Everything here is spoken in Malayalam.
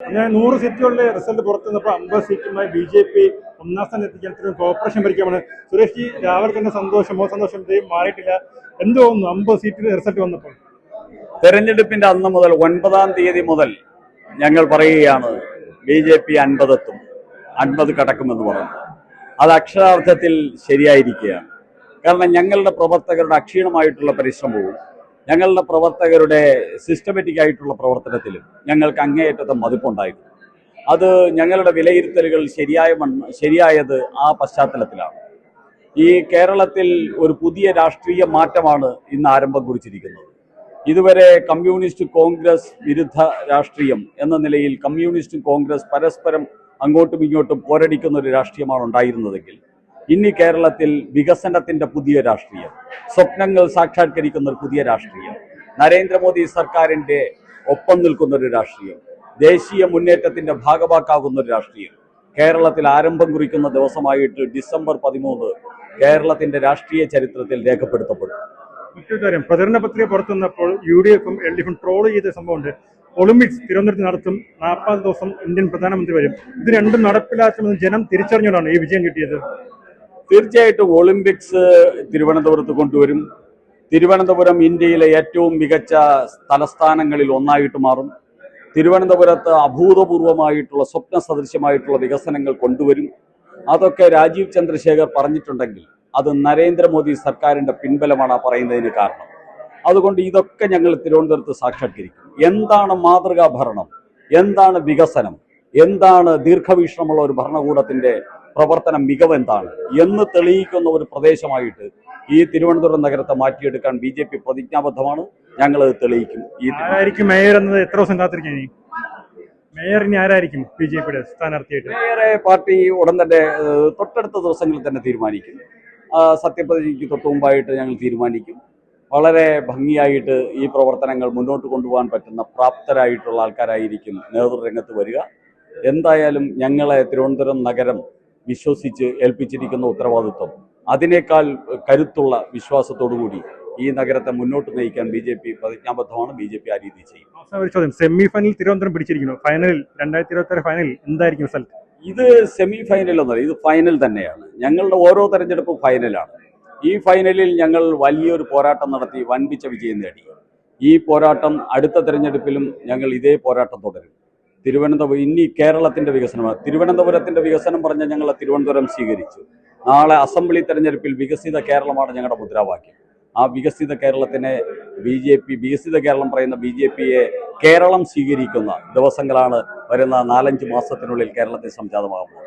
അങ്ങനെ നൂറ് സീറ്റുകളുടെ റിസൾട്ട് പുറത്തു നിന്നപ്പോൾ അമ്പത് സീറ്റുമായി ബി ജെ പി ഒന്നാം സ്ഥാനം എത്തിക്കാൻ ഇത്രയും കോപ്പറേഷൻ ഭരിക്കാമാണ് സുരേഷ് ജി രാവിലെ തന്നെ സന്തോഷമോ സന്തോഷം ഇതേയും മാറിയിട്ടില്ല. എന്ത് തോന്നുന്നു? അമ്പത് സീറ്റിന്റെ റിസൾട്ട് വന്നപ്പോൾ? തെരഞ്ഞെടുപ്പിന്റെ അന്ന് മുതൽ ഒൻപതാം തീയതി മുതൽ ഞങ്ങൾ പറയുകയാണ് ബി ജെ പി അൻപതെത്തും അൻപത് കടക്കുമെന്ന് പറഞ്ഞു. അത് അക്ഷരാർത്ഥത്തിൽ ശരിയായിരിക്കുകയാണ്. കാരണം ഞങ്ങളുടെ പ്രവർത്തകരുടെ അക്ഷീണമായിട്ടുള്ള പരിശ്രമവും ഞങ്ങളുടെ പ്രവർത്തകരുടെ സിസ്റ്റമാറ്റിക് ആയിട്ടുള്ള പ്രവർത്തനത്തിലും ഞങ്ങൾക്ക് അങ്ങേയറ്റത്തെ മതിപ്പുണ്ടായിരുന്നു. അത് ഞങ്ങളുടെ വിലയിരുത്തലുകൾ ശരിയായ ശരിയായത് ആ പശ്ചാത്തലത്തിലാണ്. ഈ കേരളത്തിൽ ഒരു പുതിയ രാഷ്ട്രീയ മാറ്റമാണ് ഇന്ന് ആരംഭം കുറിച്ചിരിക്കുന്നത്. ഇതുവരെ കമ്മ്യൂണിസ്റ്റ് കോൺഗ്രസ് വിരുദ്ധ രാഷ്ട്രീയം എന്ന നിലയിൽ കമ്മ്യൂണിസ്റ്റും കോൺഗ്രസ് പരസ്പരം അങ്ങോട്ടും ഇങ്ങോട്ടും പോരടിക്കുന്ന ഒരു രാഷ്ട്രീയമാണ് ഉണ്ടായിരുന്നതെങ്കിൽ ഇനി കേരളത്തിൽ വികസനത്തിന്റെ പുതിയ രാഷ്ട്രീയം. സ്വപ്നങ്ങൾ സാക്ഷാത്കരിക്കുന്ന ഒരു പുതിയ രാഷ്ട്രീയം. നരേന്ദ്രമോദി സർക്കാരിന്റെ ഒപ്പം നിൽക്കുന്ന ഒരു രാഷ്ട്രീയം. ദേശീയ മുന്നേറ്റത്തിന്റെ ഭാഗമാക്കാകുന്ന ഒരു രാഷ്ട്രീയം. കേരളത്തിൽ ആരംഭം കുറിക്കുന്ന ദിവസമായിട്ട് ഡിസംബർ പതിമൂന്ന് കേരളത്തിന്റെ രാഷ്ട്രീയ ചരിത്രത്തിൽ രേഖപ്പെടുത്തപ്പെടും. മറ്റൊരു കാര്യം പ്രചരണ പത്രിക പുറത്തു വന്നപ്പോൾ യു ഡി എഫും എൽ ഡി എഫും ട്രോൾ ചെയ്ത സംഭവമുണ്ട്. ഒളിമ്പിക്സ് തിരുവനന്തപുരത്ത് നടത്തും നാൽപ്പത് ദിവസം ഇന്ത്യൻ പ്രധാനമന്ത്രി വരും. ഇത് രണ്ടും നടപ്പിലാക്കുമെന്ന് ജനം തിരിച്ചറിഞ്ഞുകൊണ്ടാണ് ഈ വിജയം കിട്ടിയത്. തീർച്ചയായിട്ടും ഒളിമ്പിക്സ് തിരുവനന്തപുരത്ത് കൊണ്ടുവരും. തിരുവനന്തപുരം ഇന്ത്യയിലെ ഏറ്റവും മികച്ച തലസ്ഥാനങ്ങളിൽ ഒന്നായിട്ട് മാറും. തിരുവനന്തപുരത്ത് അഭൂതപൂർവമായിട്ടുള്ള സ്വപ്ന സദൃശ്യമായിട്ടുള്ള വികസനങ്ങൾ കൊണ്ടുവരും. അതൊക്കെ രാജീവ് ചന്ദ്രശേഖർ പറഞ്ഞിട്ടുണ്ടെങ്കിൽ അത് നരേന്ദ്രമോദി സർക്കാരിന്റെ പിൻബലമാണ് ആ പറയുന്നതിന് കാരണം. അതുകൊണ്ട് ഇതൊക്കെ ഞങ്ങൾ തിരുവനന്തപുരത്ത് സാക്ഷാത്കരിക്കും. എന്താണ് മാതൃകാ ഭരണം? എന്താണ് വികസനം? എന്താണ് ദീർഘവീക്ഷണമുള്ള ഒരു ഭരണകൂടത്തിന്റെ പ്രവർത്തനം മികവ് എന്താണ് എന്ന് തെളിയിക്കുന്ന ഒരു പ്രദേശമായിട്ട് ഈ തിരുവനന്തപുരം നഗരത്തെ മാറ്റിയെടുക്കാൻ ബി ജെ പി പ്രതിജ്ഞാബദ്ധമാണ്. ഞങ്ങൾ അത് തെളിയിക്കും. ഈ ആരായിരിക്കും മേയർ എന്നത് എത്ര ദിവസം കാത്തിരിക്കാൻ മേയറിന് ആരായിരിക്കും ബി ജെ പിയുടെ സ്ഥാനാർത്ഥിയായിട്ട്? മേയറെ പാർട്ടി ഉടൻ തന്നെ തൊട്ടടുത്ത ദിവസങ്ങളിൽ തന്നെ തീരുമാനിക്കും. സത്യപ്രതിജ്ഞയ്ക്ക് തൊട്ട് മുമ്പായിട്ട് ഞങ്ങൾ തീരുമാനിക്കും. വളരെ ഭംഗിയായിട്ട് ഈ പ്രവർത്തനങ്ങൾ മുന്നോട്ട് കൊണ്ടുപോകാൻ പറ്റുന്ന പ്രാപ്തരായിട്ടുള്ള ആൾക്കാരായിരിക്കും നേതൃരംഗത്ത് വരിക. എന്തായാലും ഞങ്ങളെ തിരുവനന്തപുരം നഗരം വിശ്വസിച്ച് ഏൽപ്പിച്ചിരിക്കുന്ന ഉത്തരവാദിത്വം. അതിനേക്കാൾ കരുത്തുള്ള വിശ്വാസത്തോടുകൂടി ഈ നഗരത്തെ മുന്നോട്ട് നയിക്കാൻ ബി ജെ പി പ്രതിജ്ഞാബദ്ധമാണ്. ബി ജെ പി ആ രീതി ചെയ്യും. അവസാന ഒരു ചോദ്യം സെമി ഫൈനൽ തിരുവനന്തപുരം പിടിച്ചിരിക്കുന്നു. ഫൈനലിൽ രണ്ടായിരത്തി ഇരുപത്തി ആറ് ഫൈനലിൽ എന്തായിരിക്കും റിസൾട്ട് ഇത് സെമി ഫൈനൽ ഒന്നല്ല ഇത് ഫൈനൽ തന്നെയാണ്. ഞങ്ങളുടെ ഓരോ തെരഞ്ഞെടുപ്പും ഫൈനലാണ്. ഈ ഫൈനലിൽ ഞങ്ങൾ വലിയൊരു പോരാട്ടം നടത്തി വൻപിച്ച വിജയം നേടി. ഈ പോരാട്ടം അടുത്ത തെരഞ്ഞെടുപ്പിലും ഞങ്ങൾ ഇതേ പോരാട്ടം തുടരും. തിരുവനന്തപുരം ഇനി കേരളത്തിന്റെ വികസനമാണ്. തിരുവനന്തപുരത്തിന്റെ വികസനം പറഞ്ഞ ഞങ്ങൾ തിരുവനന്തപുരം സ്വീകരിച്ചു. നാളെ അസംബ്ലി തെരഞ്ഞെടുപ്പിൽ വികസിത കേരളമാണ് ഞങ്ങളുടെ മുദ്രാവാക്യം. ആ വികസിത കേരളത്തിനെ ബി ജെ പി വികസിത കേരളം പറയുന്ന ബി ജെ പിയെ കേരളം സ്വീകരിക്കുന്ന ദിവസങ്ങളാണ് വരുന്ന നാലഞ്ച് മാസത്തിനുള്ളിൽ കേരളത്തിൽ സംജാതമാകുന്നത്.